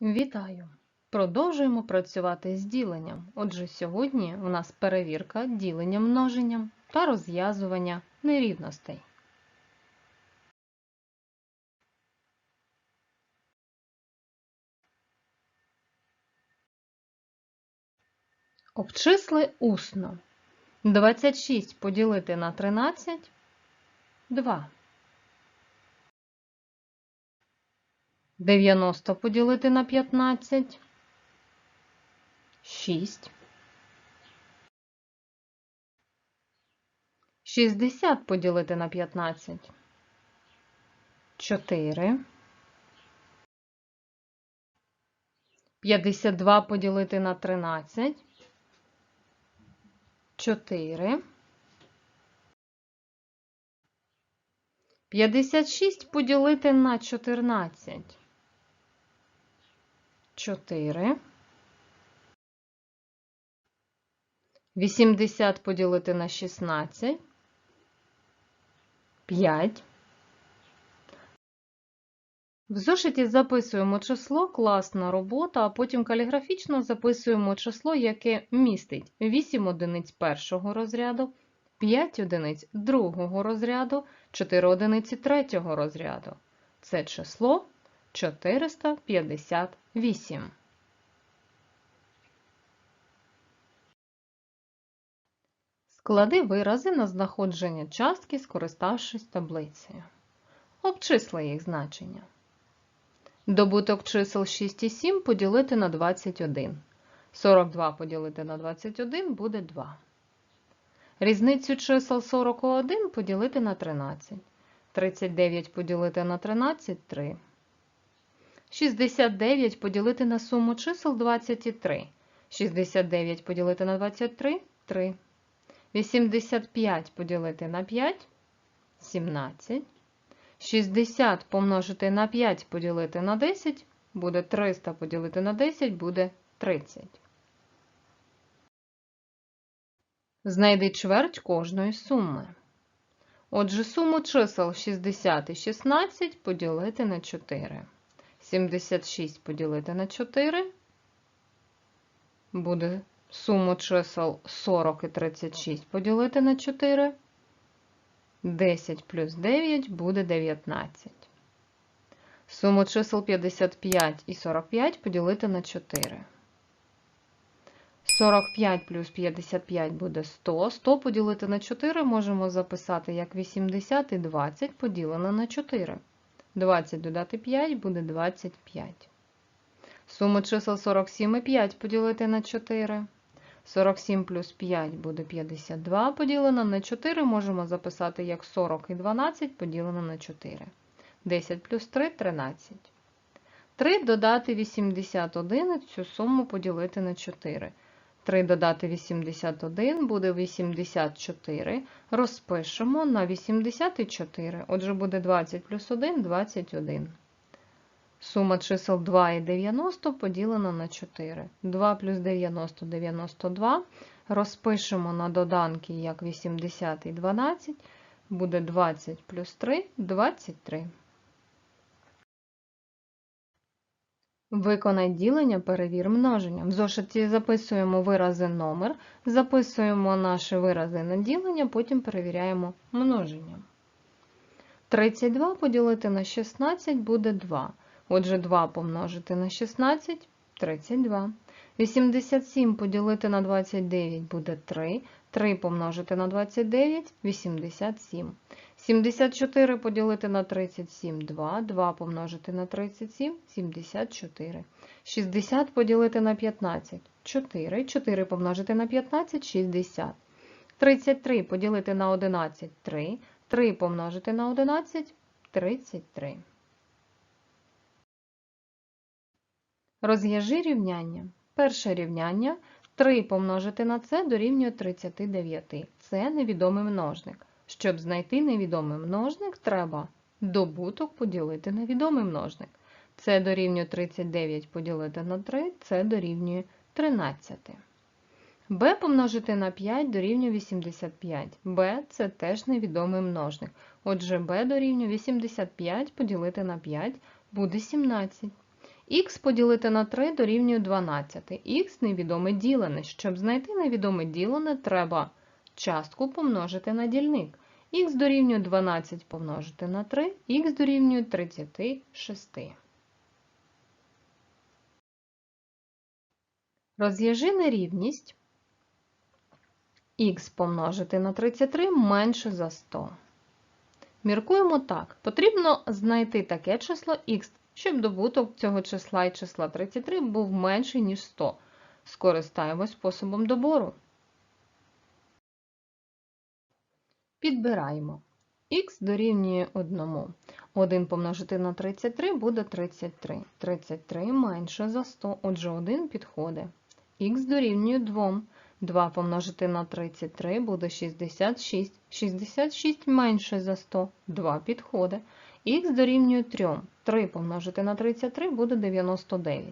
Вітаю! Продовжуємо працювати з діленням. Отже, сьогодні у нас перевірка ділення множенням та розв'язування нерівностей. Обчисли усно. 26 поділити на 13 – 2. 90 поділити на 15 – 6. 60 поділити на 15 – 4. 52 поділити на 13 – 4. 56 поділити на 14 – 4. 80 поділити на 16 – 5. В зошиті записуємо число, класна робота, а потім каліграфічно записуємо число, яке містить 8 одиниць першого розряду, 5 одиниць другого розряду, 4 одиниці третього розряду. Це число 458. Склади вирази на знаходження частки, скориставшись таблицею. Обчисли їх значення. Добуток чисел 6 і 7 поділити на 21. 42 поділити на 21 буде 2. Різницю чисел 41 поділити на 13. 39 поділити на 13 – 3. 69 поділити на суму чисел 23. 69 поділити на 23 – 3. 85 поділити на 5 – 17. 60 помножити на 5 поділити на 10 буде 300 поділити на 10 буде 30. Знайди чверть кожної суми. Отже, суму чисел 60 і 16 поділити на 4. 76 поділити на 4 буде суму чисел 40 і 36 поділити на 4. 10 плюс 9 буде 19. Суму чисел 55 і 45 поділити на 4. 45 плюс 55 буде 100. 100 поділити на 4 можемо записати як 80 і 20 поділено на 4. 20 додати 5 буде 25. Суму чисел 47 і 5 поділити на 4. 47 плюс 5 буде 52 поділено на 4 можемо записати як 40 і 12 поділено на 4. 10 плюс 3 – 13. 3 додати 81 цю суму поділити на 4. 3 додати 81 буде 84. Розпишемо на 84. Отже, буде 20 плюс 1 – 21. Сума чисел 2 і 90 поділена на 4. 2 плюс 90 – 92. Розпишемо на доданки як 80 і 12. Буде 20 плюс 3 – 23. Виконай ділення, перевір множення. В зошиті записуємо вирази номер, записуємо наші вирази на ділення, потім перевіряємо множення. 32 поділити на 16 буде 2. Отже, 2 помножити на 16 32. 87 поділити на 29 буде 3. 3 помножити на 29 87. 74 поділити на 37 2. 2 помножити на 37 74. 60 поділити на 15 4. 4 помножити на 15 60. 33 поділити на 11 3. 3 помножити на 11 33. Розв'яжи рівняння. Перше рівняння 3 помножити на це дорівнює 39. Це невідомий множник. Щоб знайти невідомий множник, треба добуток поділити на відомий множник. Це дорівнює 39 поділити на 3, це дорівнює 13. b помножити на 5 дорівнює 85. b – це теж невідомий множник. Отже, b дорівнює 85 поділити на 5 буде 17. Х поділити на 3 дорівнює 12. Х невідоме ділене. Щоб знайти невідоме ділене, треба частку помножити на дільник. Х дорівнює 12 помножити на 3, х дорівнює 36. Розв'яжи нерівність х помножити на 33 менше за 100. Міркуємо так. Потрібно знайти таке число х, щоб добуток цього числа і числа 33 був менший, ніж 100. Скористаємось способом добору. Підбираємо. х дорівнює 1. 1 помножити на 33 буде 33. 33 менше за 100, отже 1 підходить. х дорівнює 2. 2 помножити на 33 буде 66. 66 менше за 100, 2 підходить. Х дорівнює 3. 3 помножити на 33 буде 99.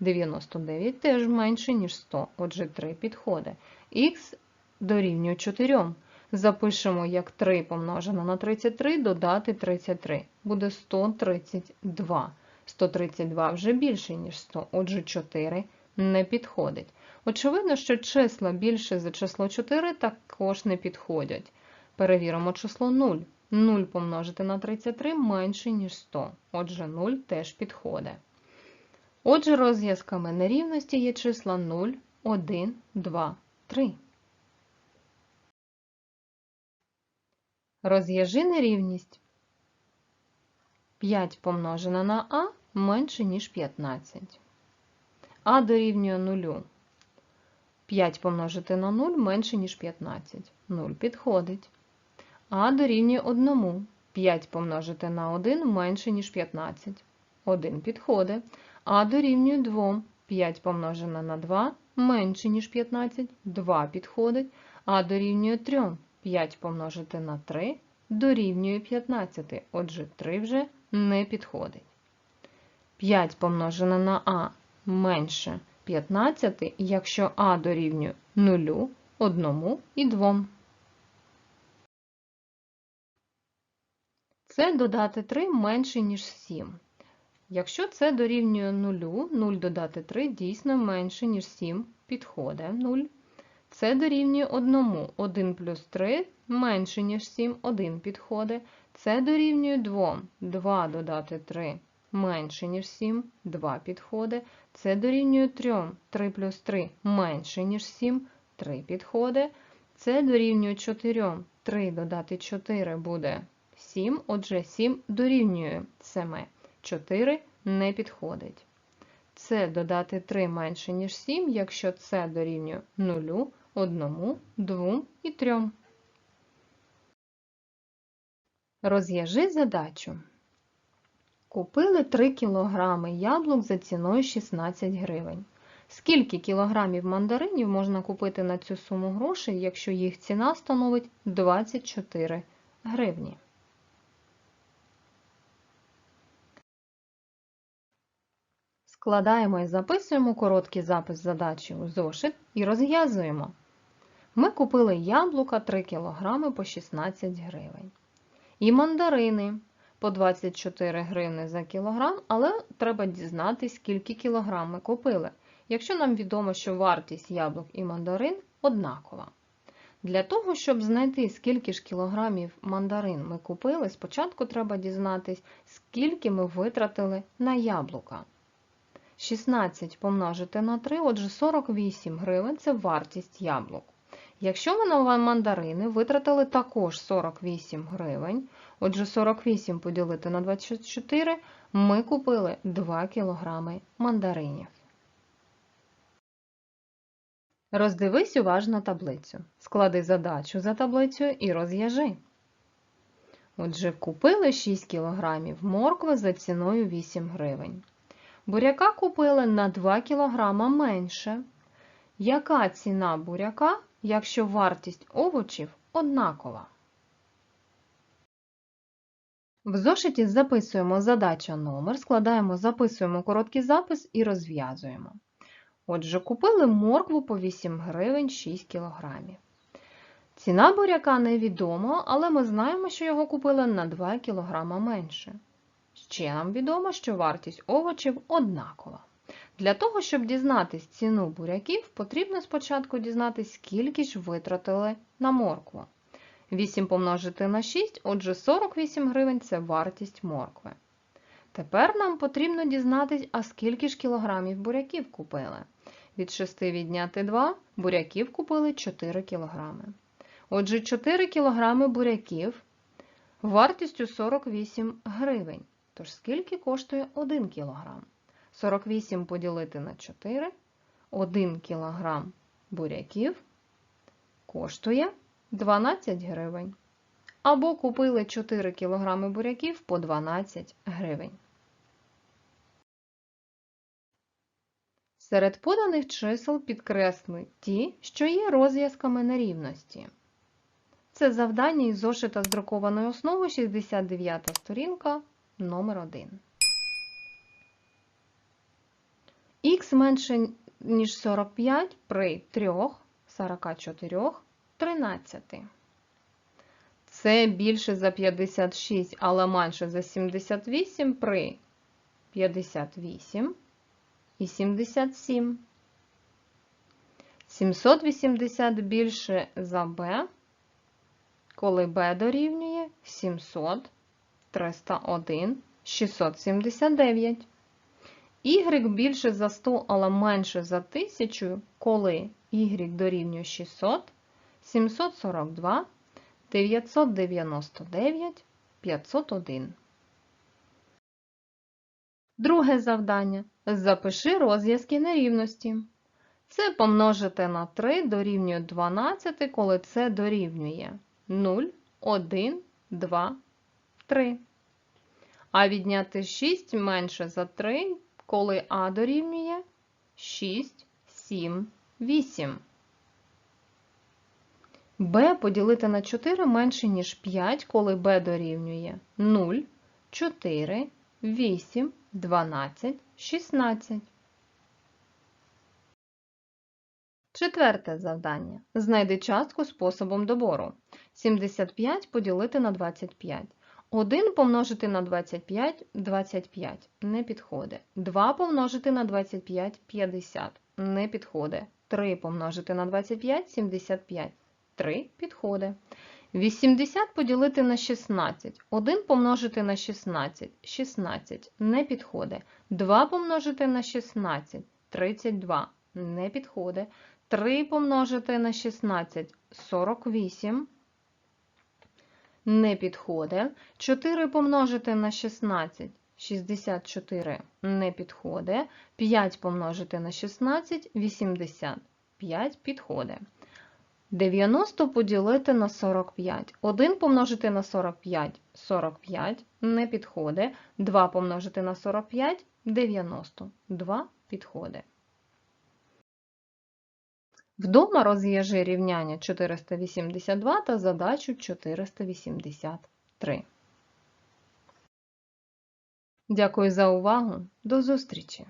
99 теж менше, ніж 100, отже 3 підходить. х дорівнює 4. Запишемо, як 3 помножено на 33 додати 33. Буде 132. 132 вже більше, ніж 100, отже 4 не підходить. Очевидно, що числа більше за число 4 також не підходять. Перевіримо число 0. 0 помножити на 33 менше, ніж 100. Отже, 0 теж підходить. Отже, розв'язками нерівності є числа 0, 1, 2, 3. Розв'яжи нерівність. 5 помножено на а менше, ніж 15. А дорівнює 0. 5 помножити на 0 менше, ніж 15. 0 підходить. А дорівнює 1. 5 помножити на 1 менше, ніж 15. 1 підходить. А дорівнює 2. 5 помножено на 2 менше, ніж 15. 2 підходить. А дорівнює 3. 5 помножити на 3 дорівнює 15. Отже, 3 вже не підходить. 5 помножено на а менше 15, якщо а дорівнює 0, 1 і 2. Це додати 3 менше, ніж 7. Якщо це дорівнює 0, 0 додати 3 дійсно менше, ніж 7, підходить 0. Це дорівнює 1. 1 плюс 3 менше, ніж 7, 1 підходить. Це дорівнює 2. 2 додати 3 менше, ніж 7, 2 підходить. Це дорівнює 3. 3 плюс 3 менше, ніж 7, 3 підходить. Це дорівнює 4. 3 додати 4 буде 7, отже 7 дорівнює 7. 4 не підходить. Це додати 3 менше, ніж 7, якщо це дорівнює 0, 1, 2 і 3. Розв'яжи задачу. Купили 3 кг яблук за ціною 16 гривень. Скільки кілограмів мандаринів можна купити на цю суму грошей, якщо їх ціна становить 24 гривні? Складаємо і записуємо короткий запис задачі у зошит і розв'язуємо. Ми купили яблука 3 кг по 16 гривень. І мандарини по 24 гривни за кілограм, але треба дізнатися, скільки кілограм ми купили, якщо нам відомо, що вартість яблук і мандарин однакова. Для того, щоб знайти, скільки ж кілограмів мандарин ми купили, спочатку треба дізнатись, скільки ми витратили на яблука. 16 помножити на 3, отже 48 гривень це вартість яблук. Якщо ми на мандарини витратили також 48 гривень, отже 48 поділити на 24, ми купили 2 кг мандаринів. Роздивись уважно таблицю. Склади задачу за таблицею і розв'яжи. Отже, купили 6 кг моркви за ціною 8 гривень. Буряка купили на 2 кг менше. Яка ціна буряка, якщо вартість овочів однакова? В зошиті записуємо задача номер, складаємо, записуємо короткий запис і розв'язуємо. Отже, купили моркву по 8 гривень 6 кг. Ціна буряка невідома, але ми знаємо, що його купили на 2 кг менше. Ще нам відомо, що вартість овочів однакова. Для того, щоб дізнатись ціну буряків, потрібно спочатку дізнатись, скільки ж витратили на моркву. 8 помножити на 6, отже 48 гривень це вартість моркви. Тепер нам потрібно дізнатись, а скільки ж кілограмів буряків купили. Від 6 відняти 2, буряків купили 4 кілограми. Отже, 4 кілограми буряків вартістю 48 гривень. Тож скільки коштує 1 кілограм? 48 поділити на 4, 1 кілограм буряків коштує 12 гривень. Або купили 4 кілограми буряків по 12 гривень. Серед поданих чисел підкресли ті, що є розв'язками нерівності. Це завдання із зошита з друкованою основою 69 сторінка номер 1 Х менше, ніж 45 при 3, 44, 13. Це більше за 56, але менше за 78 при 58 і 77. 780 більше за b, коли b дорівнює 700, 301, 679. Y більше за 100, але менше за 1000, коли y дорівнює 600, 742, 999, 501. Друге завдання. Запиши розв'язки нерівності. Це помножити на 3 дорівнює 12, коли це дорівнює 0, 1, 2, 3. А відняти 6 менше за 3, коли А дорівнює 6, 7, 8. Б поділити на 4 менше, ніж 5, коли Б дорівнює 0, 4, 8, 12, 16. Четверте завдання. Знайди частку способом добору. 75 поділити на 25. 1 помножити на 25 25 не підходить. 2 помножити на 25 50 не підходить. 3 помножити на 25 75 3 підходить. 80 поділити на 16. 1 помножити на 16 16 не підходить. 2 помножити на 16 32 не підходить. 3 помножити на 16 48 не підходить. 4 помножити на 16 64 не підходить. 5 помножити на 16 85 підходить. 90 поділити на 45. 1 помножити на 45 45 не підходить. 2 помножити на 45 90. 2 підходить. Вдома розв'яжи рівняння 482 та задачу 483. Дякую за увагу. До зустрічі!